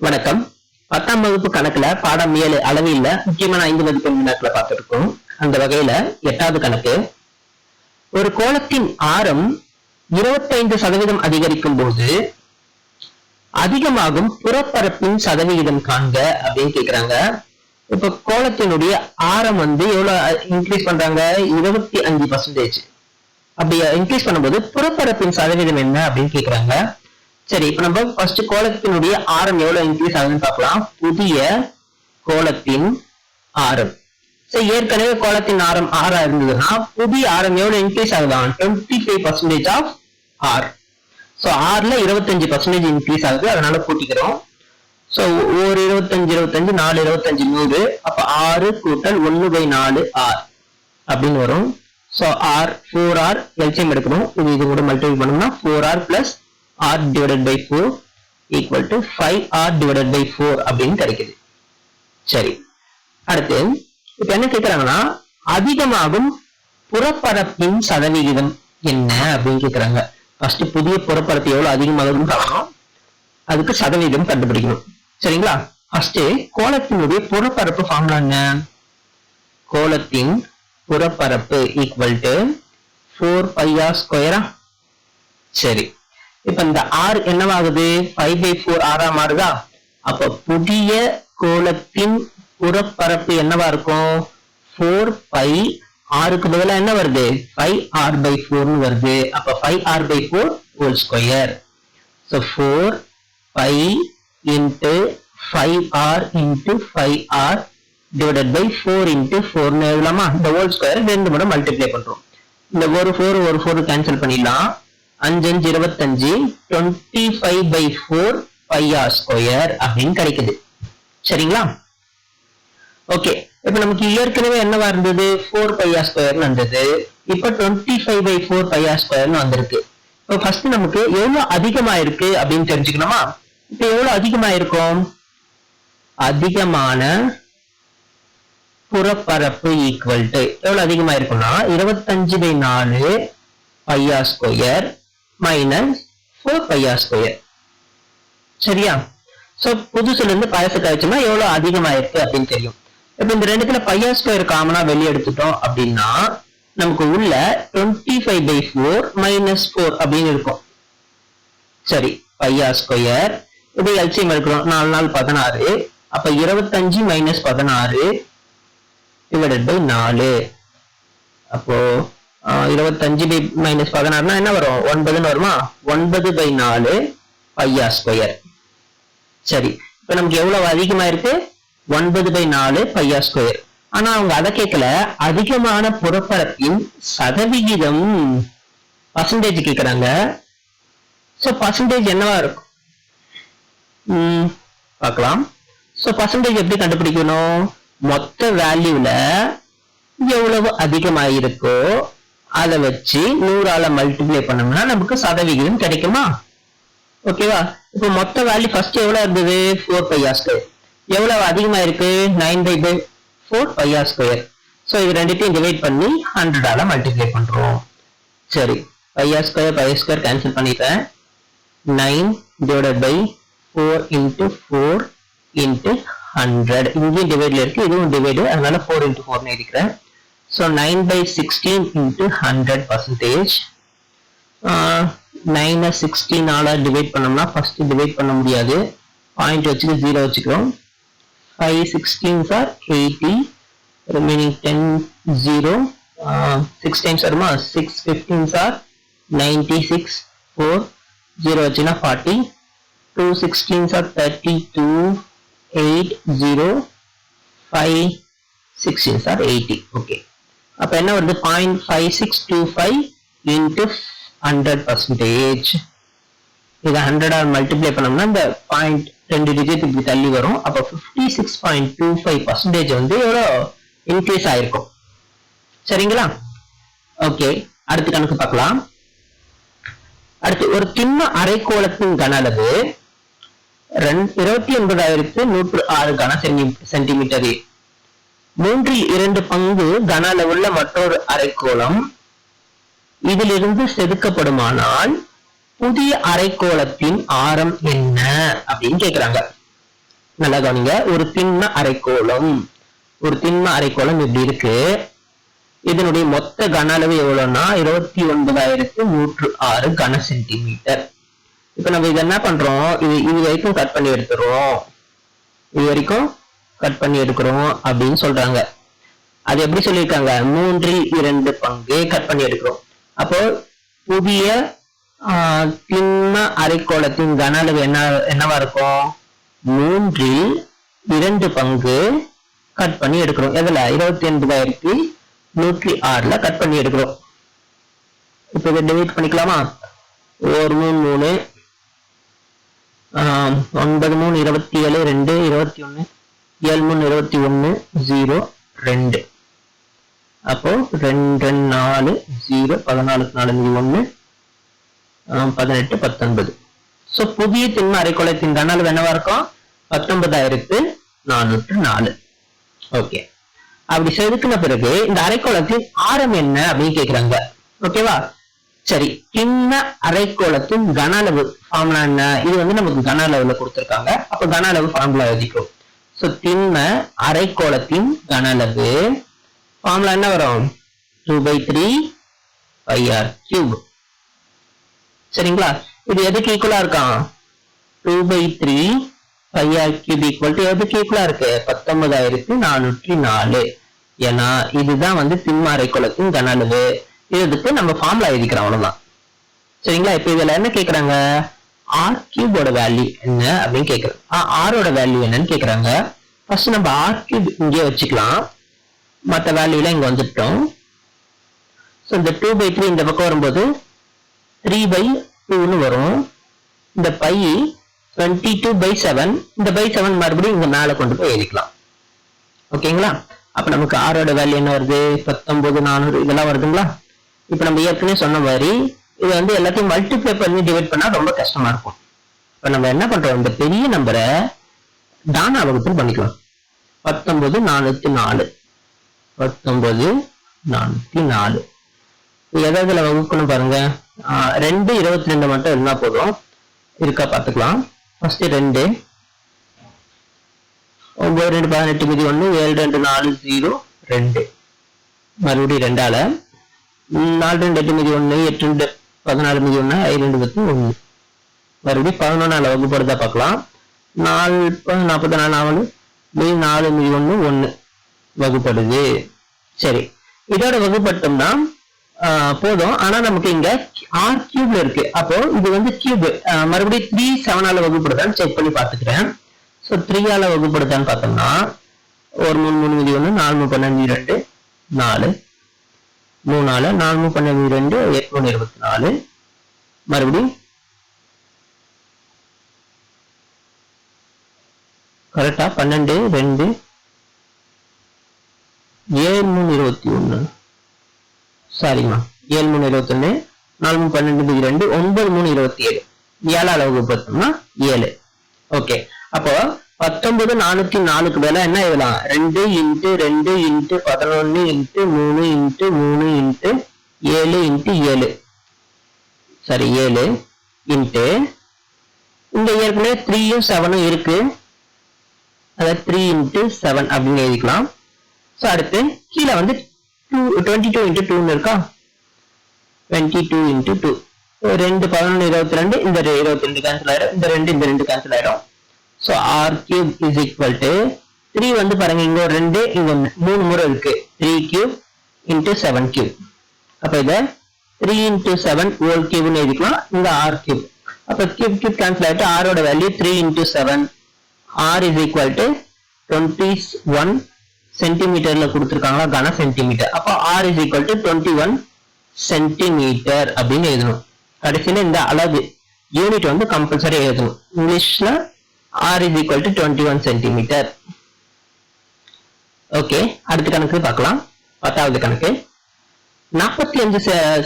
வணக்கம். பத்தாம் வகுப்பு கணக்குல பாடம் ஏழு அளவில்ல முக்கியமான ஐந்து மதிப்பெண் வினாக்களை பார்த்துருக்கோம். அந்த வகையில எட்டாவது கணக்கு. ஒரு கோலத்தின் ஆரம் 25% சதவீதம் அதிகரிக்கும் போது அதிகமாகும் புறப்பரப்பின் சதவிகிதம் காண்க அப்படின்னு கேக்குறாங்க. இப்ப கோலத்தினுடைய ஆரம் வந்து எவ்வளவு இன்க்ரீஸ் பண்றாங்க? இருபத்தி அஞ்சு பர்சன்டேஜ் அப்படி இன்க்ரீஸ் பண்ணும்போது புறப்பரப்பின் சதவீதம் என்ன அப்படின்னு கேக்குறாங்க. சரி இப்ப நம்ம ஃபர்ஸ்ட் கோலத்தினுடைய ஆரம் எவ்வளவு இன்க்ரீஸ் ஆகுதுன்னு பார்க்கலாம். புதிய கோலத்தின் ஆரம். சரி ஏற்கனவே கோலத்தின் ஆரம் ஆறா இருந்ததுன்னா புதிய ஆரம் எவ்வளவு increase ஆகுதான் twenty five percentage of r so ஆறுல இருபத்தஞ்சு பர்சன்டேஜ் இன்க்ரீஸ் ஆகுது அதனால கூட்டிக்கிறோம். ஸோ ஒரு இருபத்தஞ்சு இருபத்தஞ்சு நாலு இருபத்தஞ்சு நூறு. அப்போ ஆறு கூட்டல் ஒன்று பை நாலு ஆர் அப்படின்னு வரும். ஸோ ஆர் ஃபோர் ஆர் எல்சியம் எடுக்கணும். இது இது கூட மல்டிபிள் பண்ணோம்னா four r plus r divided by four equal to five r divided by four அப்படின்னு கிடைக்குது. சரி. அடுத்து இப்ப என்ன கேக்குறாங்கன்னா அதிகமாகும் புறப்பரப்பின் சதவிகிதம் என்ன அப்படின்னு கேக்குறாங்க. ஃபர்ஸ்ட் புதிய புறப்பரப்பு எவ்வளவு அதிகமாகும் பார்க்கணும் அதுக்கு சதவீதம் கண்டுபிடிக்கணும். சரிங்களா? ஃபர்ஸ்ட் கோலத்தினுடைய புறப்பரப்பு ஃபார்முலா என்ன? கோலத்தின் புறப்பரப்பு ஈக்குவல் டு ஃபோர் பையா ஸ்கொயரா சரி. இப்ப இந்த ஆர் என்னவாகுது? ஃபைவ் பை ஃபோர் ஆறா மாறுதா? அப்ப புதிய கோலத்தின் புறப்பரப்பு என்னவா இருக்கும்? ஃபோர் பை ஆறுக்கு பதிலாக என்ன வருது? ஃபைவ் ஆர் பை ஃபோர்னு வருது. அப்ப five r by four whole square so four by into five r into five r divided by four into ஃபோர்னு எழுதலாமா? இந்த ஹோல் ஸ்கொயர் ரெண்டு முறை மல்டிப்ளை பண்றோம். இந்த ஒரு ஃபோர் ஒரு ஃபோர் கேன்சல் பண்ணிடலாம். அஞ்சு அஞ்சு இருபத்தஞ்சு twenty five by four by r square அப்படின்னு கிடைக்குது. சரிங்களா? ஓகே இப்ப நமக்கு ஏற்கனவே என்னவா இருந்தது? ஃபோர் பை ஆர் ஸ்கொயர்னு வந்தது. இப்ப twenty five by four by r ஸ்கொயர்னு வந்திருக்கு. இப்போ ஃபர்ஸ்ட் நமக்கு எவ்வளவு அதிகமா இருக்கு அப்படின்னு தெரிஞ்சுக்கணுமா? இப்ப எவ்வளவு அதிகமா இருக்கும்? அதிகமான புறப்பரப்பு ஈக்குவல் டு எவ்வளவு அதிகமா இருக்கும்னா இருபத்தஞ்சு பை நாலு பையா ஸ்கொயர் மைனஸ் ஃபோர் பையா ஸ்கொயர் சரியா? சோ புதுசுல இருந்து பழசு கழிச்சோம்னா எவ்வளவு அதிகமாயிருக்கு அப்படின்னு தெரியும். இப்போ இந்த ரெண்டுத்துல பையா ஸ்கொயர் காமனா வெளியே எடுத்துட்டோம் அப்படின்னா நமக்கு உள்ள twenty five by four minus four அப்படின்னு இருக்கும். சரி பையா ஸ்கொயர் இது எல்சியம் எடுக்கிறோம். நாலு நாள் பதினாறு. அப்ப இருபத்தஞ்சு மைனஸ் பதினாறு டிவைடட் பை நாலு. அப்போ இருபத்தஞ்சு பை மைனஸ் பதினாறுனா என்ன வரும்? ஒன்பதுன்னு வருமா? ஒன்பது பை நாலு பையா ஸ்கொயர் சரி. இப்ப நமக்கு எவ்வளவு அதிகமா இருக்கு? ஒன்பது பை நாலு பையா ஸ்கொயர் ஆனா அவங்க அதை கேட்கல. அதிகமான புறப்பரப்பின் சதவிகிதம் பர்சன்டேஜ் கேக்குறாங்க சோ பர்சன்டேஜ் என்னவா இருக்கும்? பார்க்கலாம். சோ பர்சன்டேஜ் எப்படி கண்டுபிடிக்கணும்? மொத்த வேல்யூல எவ்வளவு அதிகமாயிருக்கோ அதை வச்சு நூறால மல்டிப்ளை பண்ணோம்னா நமக்கு சதவிகிதம் கிடைக்குமா? ஓகேவா இப்போ மொத்த வேல்யூ ஃபர்ஸ்ட் எவ்வளவு இருந்தது? ஃபோர் பையா ஸ்கொயர் எவ்வளவு அதிகமா இருக்கு? Nine by by four Bhaiya square so இது ரெண்டுத்தையும் டிவைட் பண்ணி ஹண்ட்ரடால மல்டிப்ளை பண்றோம். சரி. பையா ஸ்கொயர் பையா ஸ்கொயர் கேன்சல் பண்ணிட்டேன். Nine divided by four into four into hundred இங்கேயும் டிவைட்ல இருக்கு இதுவும் டிவைடு அதனால ஃபோர் இன்ட்டு ஃபோர்னு இருக்கிறேன் so nine by sixteen into hundred percentage நைனை சிக்ஸ்டீனால டிவைட் பண்ணோம்னா ஃபர்ஸ்ட் டிவைட் பண்ண முடியாது. பாயிண்ட் வச்சுட்டு ஜீரோ வச்சுக்கிறோம். Five sixteen are eighty remaining ten zero six times வருமா? Six fifteen are ninety six four zero வச்சுன்னா forty two sixteen are thirty two eight zero five sixteen are eighty okay அப்ப என்ன வருது? Point five six two five into hundred percentage இதை ஹண்ட்ரடாக multiply பண்ணோம்னா இந்த point ரெண்டு டிஜிட் இப்படி தள்ளி வரும். அப்போ fifty six point two five percentage வந்து எவ்வளோ? இன்க்ரீஸ் ஆயிருக்கும். சரிங்களா? ஓகே அடுத்த கணக்கு பார்க்கலாம். அடுத்து ஒரு திண்ண அரைக்கோளத்தின் கன அளவு ரெண்டு இருபத்தி ஒன்பதாயிரத்து நூற்று ஆறு கன சென்டி- சென்டிமீட்டர் மூன்றில் இரண்டு பங்கு கன அளவுள்ள மற்றொரு அரைக்கோளம். இதிலிருந்து செதுக்கப்படுமானால் புதிய அரைக்கோளத்தின் ஆரம் என்ன? அப்படின்னு கேக்குறாங்க. நல்லா கவனிங்க. ஒரு திண்ம அரைக்கோளம். ஒரு திண்ம அரைக்கோளம் இப்படி இருக்கு? இதனுடைய மொத்த கன அளவு எவ்வளவுன்னா இருபத்தி ஒன்பதாயிரத்து நூற்று ஆறு கன சென்டிமீட்டர். இப்ப நம்ம இது என்ன பண்றோம்? இது இது வரைக்கும் கட் பண்ணி எடுத்துறோம் இது வரைக்கும் கட் பண்ணி எடுக்கிறோம் அப்படின்னு சொல்றாங்க. அது எப்படி சொல்லியிருக்காங்க? மூன்றில் இரண்டு பங்கு கட் பண்ணி எடுக்கிறோம். அப்போ புதிய திண்ம அரைக்கோளத்தின் கன அளவு என்ன என்னவா இருக்கும்? மூன்றில் இரண்டு பங்கு கட் பண்ணி எடுக்கிறோம். எதுல? இருபத்தி ஒன்பதாயிரத்தி நூற்றி ஆறுல கட் பண்ணி எடுக்கிறோம். இப்போ இதை டிவைட் பண்ணிக்கலாமா? ஒரு மூணு மூணு ஆஹ், ஒன்பது மூணு இருபத்தி ஏழு ரெண்டு இருபத்தி ஒண்ணு ஏழு மூணு இருபத்தி ஒண்ணு ஜீரோ ரெண்டு. அப்போ ரெண்டு ரெண்டு நாலு ஜீரோ பதினாலுக்கு நாலு ஒன்று பதினெட்டு பத்தொன்பது. ஸோ புதிய திண்ம அரைக்கோளத்தின் கன அளவு என்னவா இருக்கும்? பத்தொன்பதாயிரத்து நானூற்று நாலு. ஓகே அப்படி செதுக்கின பிறகு இந்த அரைக்கோளத்தின் ஆரம் என்ன அப்படின்னு கேக்குறாங்க. ஓகேவா சரி சின்ன அரைக்கோளத்தின் கன அளவு ஃபார்முலா என்ன? இது வந்து நமக்கு கன அளவுல கொடுத்திருக்காங்க. அப்ப கன அளவு ஃபார்முலா எழுதிக்கும் ஸோ திண்ம அரைக்கோளத்தின் கன அளவு. ஃபார்முலா என்ன வரும்? Two by three pi r cube சரிங்களா? இது எதுக்கு ஈக்குவலா இருக்கான் two by three pi r cube equal to எதுக்கு ஈக்குவலா இருக்கு? பத்தொன்பதாயிரத்தி நானூற்றி நாலு. ஏன்னா இதுதான் வந்து திண்ம அரைக்கோளத்தின் கன அளவு. இதுக்கு நம்ம ஃபார்முலா எழுதிக்கிறோம் அவ்வளவுதான். சரிங்களா? இப்ப இதுல என்ன கேட்குறாங்க ஆர் கியூபோட வேல்யூ என்ன அப்படின்னு கேக்குறாங்க ஆரோட வேல்யூ என்னன்னு கேட்குறாங்க ஃபர்ஸ்ட் நம்ம ஆர் கியூப் இங்கே வச்சுக்கலாம். மற்ற வேல்யூலாம் இங்க வந்துட்டோம். ஸோ இந்த டூ பை த்ரீ இந்த பக்கம் வரும்போது த்ரீ பை டூன்னு வரும். இந்த pi twenty two by seven இந்த பை செவன் மறுபடியும் இங்க மேல கொண்டு போய் எழுதிக்கலாம். ஓகேங்களா? அப்போ நமக்கு ஆரோட வேல்யூ என்ன வருது? பத்தொன்பது நானூறு இதெல்லாம் வருதுங்களா? இப்போ நம்ம ஏற்கனவே சொன்ன மாதிரி இது வந்து எல்லாத்தையும் மல்டிப்ளை பண்ணி டிவைட் பண்ணா ரொம்ப கஷ்டமா இருக்கும். இப்போ நம்ம என்ன பண்றோம்? இந்த பெரிய நம்பரை தானா வகுப்பில் பண்ணிக்கலாம். பத்தொன்பது நானூத்தி நாலு. பத்தொன்பது நானூத்தி நாலு. எதாவதுல வகுக்கணும் பாருங்க? ரெண்டு இருபத்தி ரெண்டு மட்டும் இருந்தா போதும். இருக்கா பார்த்துக்கலாம். ஃபர்ஸ்ட் ரெண்டு. ஒன்பது ரெண்டு பதினெட்டு மீதி ஒன்று ஏழு ரெண்டு நாலு ஜீரோ ரெண்டு. மறுபடியும் ரெண்டால. நாலு ரெண்டு எட்டு மீதி ஒன்று எட்டு ரெண்டு. பதினாலு மீதி ஒன்று ஐదు ரெண்டு பத்து ஒன்று. மறுபடியும் பதினொன்றால வகுப்படுத்தா பார்க்கலாம். நாலு நாற்பத்தி நாலு நாலு மீதி நாலு மீதி ஒன்று ஒன்று வகுப்படுது. சரி. இதோட வகுப்பட்டோம்னா போதும். ஆனா நமக்கு இங்க ஆர் கியூப்ல இருக்கு. அப்போ இது வந்து கியூப் மறுபடியும் த்ரீ செவனால வகுப்படுதான்னு செக் பண்ணி பார்த்துக்கிறேன். ஸோ த்ரீயால வகுப்படுதான்னு பார்த்தோம்னா ஒரு மூணு மூணு மீதி ஒன்று நாலு மூணு பன்னெண்டு ரெண்டு நாலு. மூணு நாலு நாலு பன்னெண்டு ரெண்டு எட்நூறு இருபத்தி நாலு. மறுபடியும் கரெக்டா பன்னெண்டு ரெண்டு ஏழு மூணு இருபத்தி ஒண்ணு. சாரிம்மா ஏழு மூணு இருபத்தி நாலு மூணு பன்னெண்டு ரெண்டு ஒன்பது மூணு இருபத்தி ஏழு. ஏழாம் அளவுக்கு பார்த்தோம்னா ஏழு. ஓகே அப்போ ஐம்பது நானூத்தி நாலுக்கு மேல என்ன எழுதலாம்? ரெண்டு இன்ட்டு ரெண்டு இன்ட்டு பதினொன்னு இன்ட்டு மூணு இன்ட்டு மூணு இன்ட்டு ஏழு இன்ட்டு ஏழு. சாரி ஏழு இன்ட்டு. இந்த ஏற்கனவே த்ரீயும் செவனும் இருக்கு. அதாவது த்ரீ இன்ட்டு செவன் அப்படின்னு எழுதிக்கலாம். ஸோ அடுத்து கீழே வந்து டூ டுவெண்ட்டி டூ இன்ட்டு டூன்னு இருக்கா? டுவெண்ட்டி டூ இன்ட்டு டூ ரெண்டு பதினொன்று இருபத்தி ரெண்டு இந்த இருபத்தி ரெண்டு கேன்சல் ஆயிடும். இந்த ரெண்டு இந்த ரெண்டு கேன்சல் ஆயிடும். So r cube is equal to three வந்து பாருங்க இங்க ஒரு ரெண்டு இங்க மூணு முறை இருக்கு. Three cube into seven cube அப்ப இதை த்ரீ இன்ட்டு செவன் ஓல் கியூப்னு எழுதிக்கலாம். இந்த ஆர் கியூப் அப்ப கியூப் கியூப் கேன்சல் ஆயிட்டு ஆரோட value three into seven r is equal to twenty one சென்டிமீட்டர்ல கொடுத்துருக்காங்களா? கன சென்டிமீட்டர் அப்போ r is equal to twenty one centimetre அப்படின்னு எழுதணும். கடைசியில இந்த அளவு. யூனிட் வந்து கம்பல்சரி எழுதணும். இங்கிலீஷ்ல r is equal to twenty one centimetre okay அடுத்த கணக்கு பார்க்கலாம். பத்தாவது கணக்கு. நாற்பத்தி அஞ்சு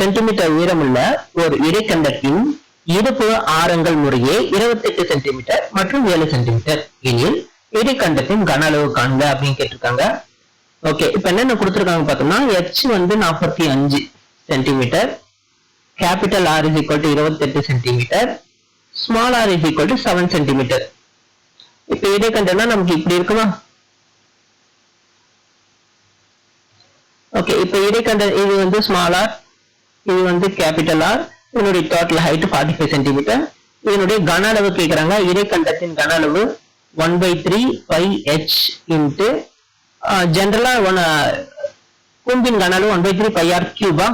சென்டிமீட்டர் உயரமுள்ள ஒரு இடைக்கண்டத்தின் இருப்பு ஆரங்கள் முறையே 28 சென்டிமீட்டர் மற்றும் ஏழு சென்டிமீட்டர் எனில் இடைக்கண்டத்தின் கன அளவு காண்க அப்படின்னு கேட்டிருக்காங்க. ஓகே இப்ப என்னென்ன கொடுத்துருக்காங்க பார்த்தோம்னா ஹெச் வந்து நாற்பத்தி அஞ்சு centimetre capital R is equal to இருபத்தெட்டு centimetre small r is equal to seven centimetre இப்ப இடைக்கண்டம்னா நமக்கு இப்படி இருக்குமா? ஓகே இப்ப இடைக்கண்ட இது வந்து ஸ்மால் ஆர் இது வந்து கேபிட்டல் ஆர் இதனுடைய total height forty five centimetre இதனுடைய கன அளவு கேட்குறாங்க இடைக்கண்டத்தின் கன அளவு one by three pi h into ஜென்ரலா ஒன் கூம்பின் கன அளவு one by three pi r Cuba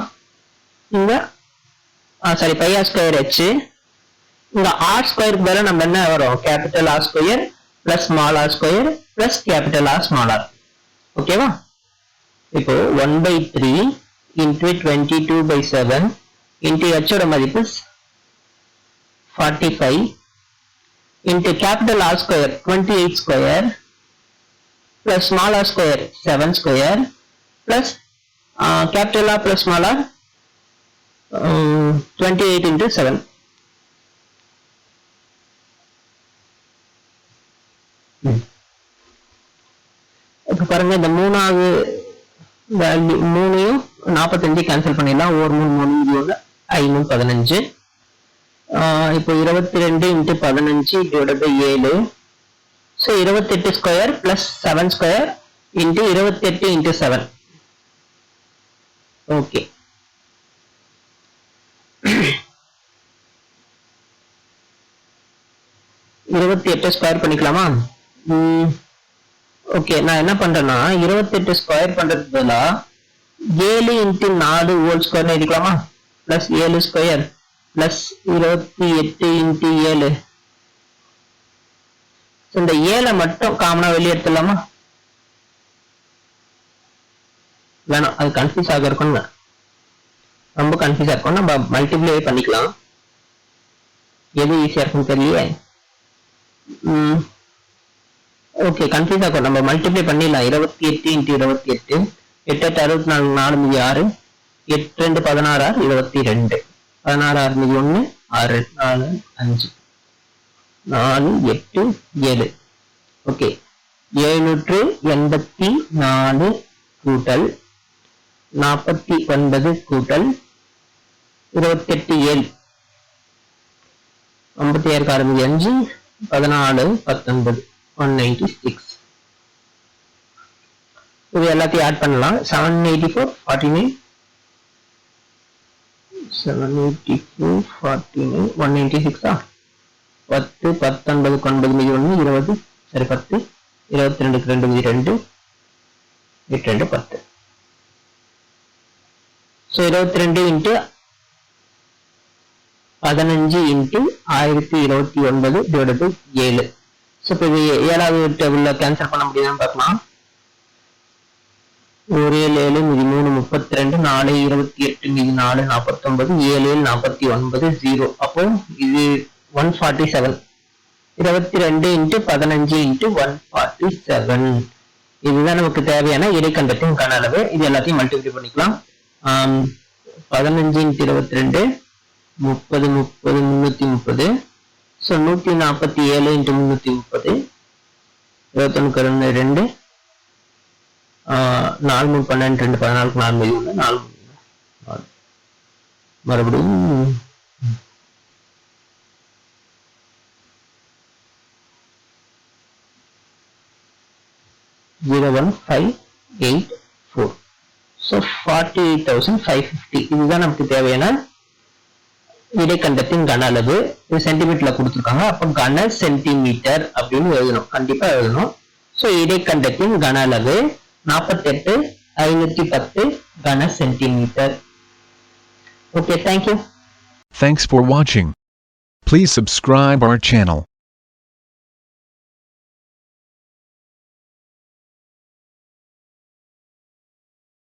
இங்க sorry pi r square h இங்க ஆர் ஸ்கொயருக்கு பதிலாக நம்ம என்ன வரும்? Capital R square plus small r square plus capital R small r ஓகேவா இப்போ 1 by 3 into 22 by 7 into h ஓட மதிப்பு 45 into capital R square 28 square plus small r square 7 square plus uh, capital R plus small r um, 28 into 7 பாருங்க இந்த மூணாவது value மூணையும் நாற்பத்தஞ்சு cancel பண்ணிடலாம். ஒரு மூணு மூணு இருபது ஐநூறு பதினஞ்சு. இப்போ இருபத்தி ரெண்டு இன்ட்டு பதினஞ்சு டிவைட் பை ஏழு. ஸோ இருபத்தெட்டு square plus seven square into இருபத்தெட்டு இன்ட்டு செவன் ஓகே இருபத்தி எட்டு ஸ்கொயர் பண்ணிக்கலாமா ஓகே நான் என்ன பண்றேன்னா இருபத்தெட்டு ஸ்கொயர் பண்றதுக்கு பதிலா ஏழு இன்ட்டு நாலு ஹோல் ஸ்கொயர் எழுதிக்கலாமா? பிளஸ் ஏழு ஸ்கொயர் பிளஸ் இருபத்தி எட்டு இன்ட்டு ஏழு. இந்த ஏழை மட்டும் காமனா வெளியே எடுத்துடலாமா? வேணாம் அது கன்ஃபியூஸ் ஆக இருக்கும்னு ரொம்ப கன்ஃபியூஸா இருக்கும் நம்ம மல்டிப்ளை பண்ணிக்கலாம். எது ஈஸியா இருக்குன்னு தெரியலையே. ஓகே கன்ஃபியூஸ் ஆகும். நம்ம மல்டிப்ளை பண்ணிடலாம். இருபத்தி எட்டு இன்ட்டு இருபத்தி எட்டு. எட்டு எட்டு அறுபத்தி நாலு நாலு மீதி ஆறு. எட்டு ரெண்டு பதினாறு ஆறு இருபத்தி ரெண்டு. பதினாறு ஆறு மீதி ஒன்று ஆறு நாலு அஞ்சு. நாலு எட்டு ஏழு. ஓகே எழுநூற்று எண்பத்தி நாலு கூட்டல் நாற்பத்தி ஒன்பது கூட்டல் இருபத்தெட்டு ஏழு. ஐம்பத்தி ஏழு அறுபது அஞ்சு பதினாலு பத்தொன்பது. ஒன் நைன்டி சிக்ஸ் இது எல்லாத்தையும் ஆட் பண்ணலாம். Seven eighty four forty nine seven eighty four forty nine one ninety சிக்ஸா பத்து பத்தொன்பது ஒன்பது மீதி ஒன்று இருபது. சரி பத்து. இருபத்தி ரெண்டுக்கு ரெண்டு மீதி ரெண்டு. எட்டு ரெண்டு பத்து. ஸோ இருபத்தி ரெண்டு இன்ட்டு பதினஞ்சு இன்ட்டு ஆயிரத்தி இருபத்தி ஒன்பது டிவைட் பை ஏழு. ஸோ இப்போ இது ஏழாவது டேபிளில் கேன்சல் பண்ண முடியுதான்னு பார்க்கலாம். ஒரு ஏழு ஏழு மீதி மூணு முப்பத்தி ரெண்டு நாலு இருபத்தி எட்டு மீதி நாலு நாற்பத்தொன்பது ஏழு ஏழு நாற்பத்தி ஒன்பது ஜீரோ அப்போ இது ஒன் ஃபார்ட்டி செவன் இருபத்தி ரெண்டு இன்ட்டு பதினஞ்சு இன்ட்டு ஒன் ஃபார்ட்டி செவன் இதுதான் நமக்கு தேவையான இடைக்கண்டத்தின் கன அளவு. இது எல்லாத்தையும் மல்டிபிளை பண்ணிக்கலாம். பதினஞ்சு இன்ட்டு இருபத்தி ரெண்டு முப்பது முப்பது முன்னூத்தி முப்பது. ஸோ நூற்றி நாற்பத்தி ஏழு இன்ட்டு முந்நூற்றி முப்பது இருபத்தொன்று ரெண்டு ரெண்டு நாலு மூணு பன்னெண்டு ரெண்டு பதினாலுக்கு நாலு மணி ஒன்று நாலு மூணு நாலு. மறுபடியும் zero one five eight four so forty eight thousand five fifty இதுதான் நமக்கு தேவையான இடைக்கண்டத்தின் கன அளவு சென்டிமீட்டர்ல கொடுத்துருக்காங்க. அப்போ கன சென்டிமீட்டர் அப்படின்னு எழுதணும். கண்டிப்பா எழுதணும். ஸோ இடைக்கண்டத்தின் கன அளவு நாற்பத்தெட்டு ஐநூத்தி பத்து கன centimetre okay thank you Thanks for watching. Please subscribe our channel.